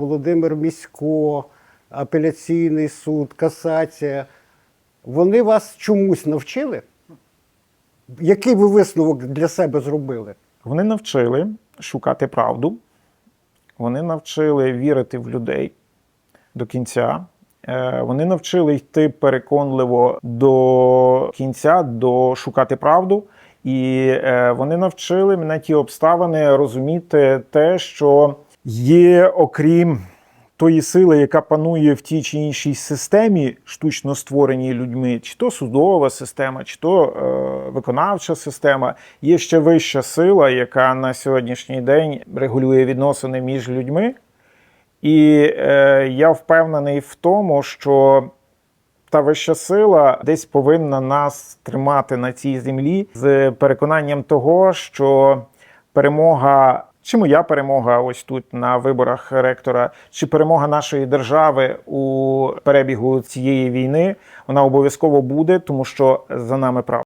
Володимир Місько, апеляційний суд, касація. Вони вас чомусь навчили? Який ви висновок для себе зробили? Вони навчили шукати правду, вони навчили вірити в людей до кінця. Е, Вони навчили йти переконливо до кінця, до шукати правду. І е, вони навчили мене ті обставини розуміти те, що є, окрім тої сили, яка панує в тій чи іншій системі, штучно створеній людьми, чи то судова система, чи то е, виконавча система, є ще вища сила, яка на сьогоднішній день регулює відносини між людьми. І е, я впевнений в тому, що та вища сила десь повинна нас тримати на цій землі з переконанням того, що перемога, чи моя перемога, ось тут на виборах ректора, чи перемога нашої держави у перебігу цієї війни, вона обов'язково буде, тому що за нами правда.